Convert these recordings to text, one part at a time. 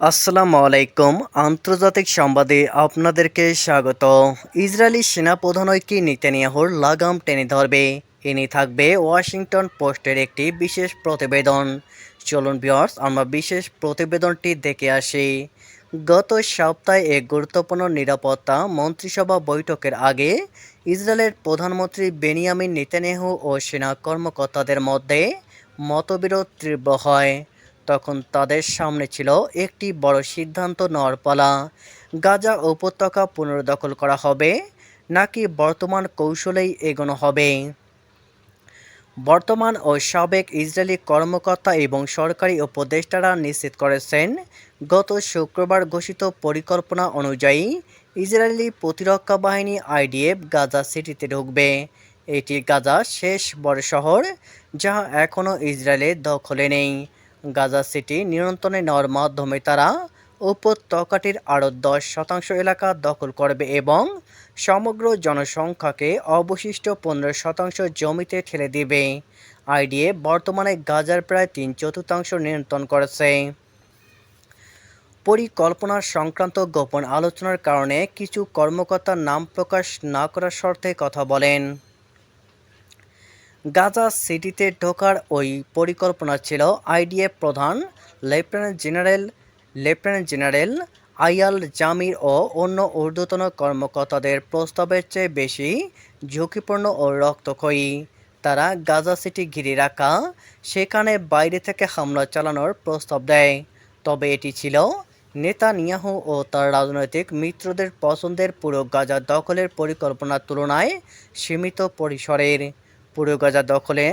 আসসালামু আলাইকুম। আন্তর্জাতিক সংবাদে আপনাদেরকে স্বাগত। ইসরায়েলি সেনাপ্রধানকে নেতানিয়াহুর লাগাম টেনে ধরবে। এ নিয়ে থাকবে ওয়াশিংটন পোস্টের একটি বিশেষ প্রতিবেদন। চলুন বিয়ার্স আমরা বিশেষ প্রতিবেদনটি দেখে আসি। গত সপ্তাহে এক গুরুত্বপূর্ণ নিরাপত্তা মন্ত্রিসভা বৈঠকের আগে ইসরায়েলের প্রধানমন্ত্রী বেনিয়ামিন নেতানিয়াহু ও সেনা কর্মকর্তাদের মধ্যে মতবিরোধ তীব্র হয়। তখন তাদের সামনে ছিল একটি বড় সিদ্ধান্ত নেওয়ার পালা। গাজা উপত্যকা পুনর্দখল করা হবে, নাকি বর্তমান কৌশলেই এগোনো হবে? বর্তমান ও সাবেক ইসরায়েলি কর্মকর্তা এবং সরকারি উপদেষ্টারা নিশ্চিত করেছেন, গত শুক্রবার ঘোষিত পরিকল্পনা অনুযায়ী ইসরায়েলি প্রতিরক্ষা বাহিনী আইডিএফ গাজা সিটিতে ঢুকবে। এটি গাজা শেষ বড় শহর যা এখনও ইসরায়েলের দখলে নেই। গাজা সিটি নিয়ন্ত্রণে নেওয়ার মাধ্যমে তারা উপত্যকাটির আরও দশ শতাংশ এলাকা দখল করবে এবং সমগ্র জনসংখ্যাকে অবশিষ্ট পনেরো শতাংশ জমিতে ঠেলে দিবে। আইডিএফ বর্তমানে গাজার প্রায় তিন চতুর্থাংশ নিয়ন্ত্রণ করেছে। পরিকল্পনা সংক্রান্ত গোপন আলোচনার কারণে কিছু কর্মকর্তার নাম প্রকাশ না করার শর্তে কথা বলেন। গাজা সিটিতে ঢোকার ওই পরিকল্পনা ছিল আইডিএফ প্রধান lieutenant general lieutenant general Eyal Zamir ও অন্য ঊর্ধ্বতন কর্মকর্তাদের প্রস্তাবের চেয়ে বেশি ঝুঁকিপূর্ণ ও রক্তক্ষয়ী। তারা গাজা সিটি ঘিরে রাখা, সেখানে বাইরে থেকে হামলা চালানোর প্রস্তাব দেয়। তবে এটি ছিল নেতানিয়াহু ও তার রাজনৈতিক মিত্রদের পছন্দের পুরো গাজা দখলের পরিকল্পনার তুলনায় সীমিত পরিসরের। পুরো গাজা দখলে,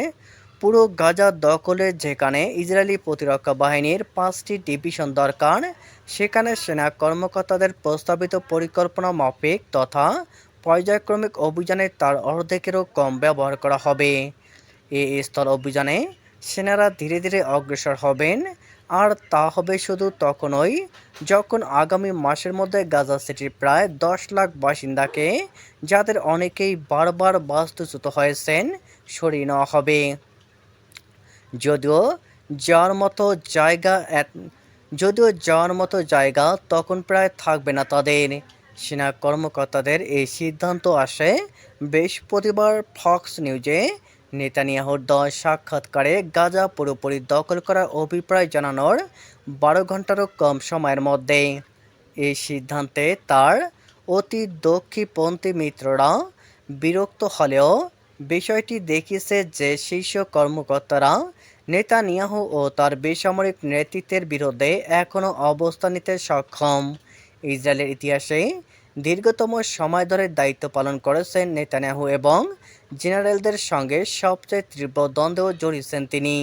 পুরো গাজা দখলে যেখানে ইসরায়েলি প্রতিরক্ষা বাহিনীর পাঁচটি ডিভিশন দরকার, সেখানে সেনা কর্মকর্তাদের প্রস্তাবিত পরিকল্পনা মাফিক তথা পর্যায়ক্রমিক অভিযানে তার অর্ধেকেরও কম ব্যবহার করা হবে। এই স্থল অভিযানে সেনারা ধীরে ধীরে অগ্রসর হবেন আর তা হবে শুধু তখনই যখন আগামী মাসের মধ্যে গাজা সিটির প্রায় দশ লাখ বাসিন্দাকে, যাদের অনেকেই বারবার বাস্তুচ্যুত হয়েছেন, সরিয়ে নেওয়া হবে। যদিও যাওয়ার মতো জায়গা যদিও যাওয়ার মতো জায়গা তখন প্রায় থাকবে না তাদের। সেনা কর্মকর্তাদের এই সিদ্ধান্ত আসে বৃহস্পতিবার ফক্স নিউজে নেতানিয়াহুর দল সাক্ষাৎকারে গাজা পুরোপুরি দখল করার অভিপ্রায় জানানোর বারো ঘন্টারও কম সময়ের মধ্যে। এই সিদ্ধান্তে তার অতি দক্ষিণপন্থী মিত্ররা বিরক্ত হলেও বিষয়টি দেখিয়েছে যে শীর্ষ কর্মকর্তারা নেতানিয়াহু ও তার বেসামরিক নেতৃত্বের বিরুদ্ধে এখনও অবস্থান নিতে সক্ষম। ইসরায়েলের ইতিহাসে দীর্ঘতম সময় ধরে দায়িত্ব পালন করেছেন নেতানিয়াহু এবং জেনারেলদের সঙ্গে সবচেয়ে তীব্র দ্বন্দ্বেও জড়িয়েছেন তিনি।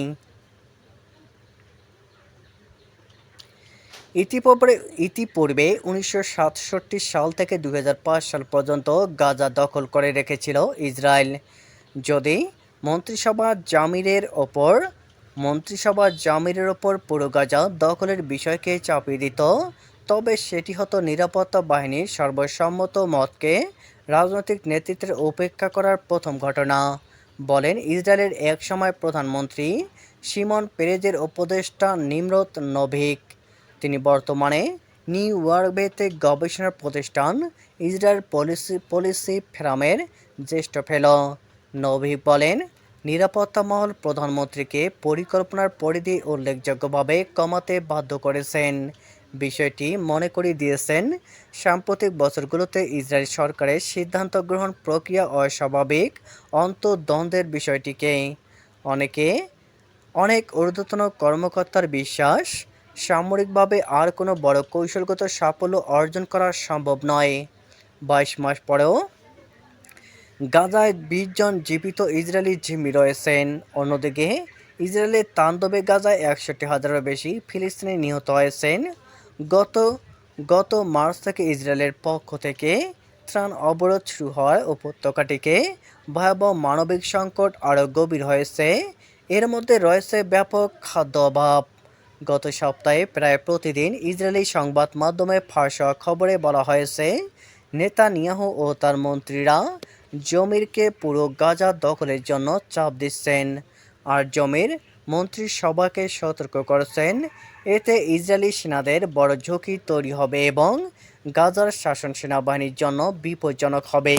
ইতিপূর্বে ইতিপূর্বে উনিশশো সাতষট্টি সাল থেকে দুই হাজার পাঁচ সাল পর্যন্ত গাজা দখল করে রেখেছিল ইসরায়েল। যদি মন্ত্রিসভা জামিরের ওপর, মন্ত্রিসভা জামিরের ওপর পুরো গাজা দখলের বিষয়কে চাপিয়ে দিত তবে সেটি হতো নিরাপত্তা বাহিনীর সর্বসম্মত মতকে রাজনৈতিক নেতৃত্বের উপেক্ষা করার প্রথম ঘটনা, বলেন ইসরায়েলের এক সময় প্রধানমন্ত্রী সিমন পেরেজের উপদেষ্টা নিমরত নভিক। তিনি বর্তমানে নিউ ইয়র্কবেতে গবেষণা প্রতিষ্ঠান ইসরায়েল পলিসি পলিসি ফেরামের জ্যেষ্ঠ ফেলো। নভিক বলেন, নিরাপত্তা মহল প্রধানমন্ত্রীকে পরিকল্পনার পরিধি উল্লেখযোগ্যভাবে কমাতে বাধ্য করেছেন। বিষয়টি মনে করিয়ে দিয়েছেন, সাম্প্রতিক বছরগুলোতে ইসরায়েল সরকারের সিদ্ধান্ত গ্রহণ প্রক্রিয়া অস্বাভাবিক অন্তর্দ্বন্দ্বের বিষয়টিকে। অনেকে, অনেক ঊর্ধ্বতন কর্মকর্তার বিশ্বাস, সামরিকভাবে আর কোনো বড় কৌশলগত সাফল্য অর্জন করা সম্ভব নয়। বাইশ মাস পরেও গাজায় বিশ জন জীবিত ইসরায়েলি জিম্মি রয়েছেন। অন্যদিকে, ইসরায়েলের তাণ্ডবে গাজায় একষট্টি হাজারেরও বেশি ফিলিস্তিনি নিহত হয়েছেন। গত গত মার্চ থেকে ইসরায়েলের পক্ষ থেকে ত্রাণ অবরোধ শুরু হওয়ায় উপত্যকাটিকে। ভয়াবহ মানবিক সংকট আরও গভীর হয়েছে। এর মধ্যে রয়েছে ব্যাপক খাদ্য অভাব। গত সপ্তাহে প্রায় প্রতিদিন ইসরায়েলি সংবাদ মাধ্যমে ফাঁস খবরে বলা হয়েছে, নেতানিয়াহু ও তার মন্ত্রীরা জমিরকে পুরো গাজা দখলের জন্য চাপ দিচ্ছেন। আর জমির মন্ত্রিসভাকে সতর্ক করেছেন। এতে ইসরায়েলি সেনাদের বড় ঝুঁকি তৈরি হবে এবং গাজার শাসন সেনাবাহিনীর জন্য বিপজ্জনক হবে।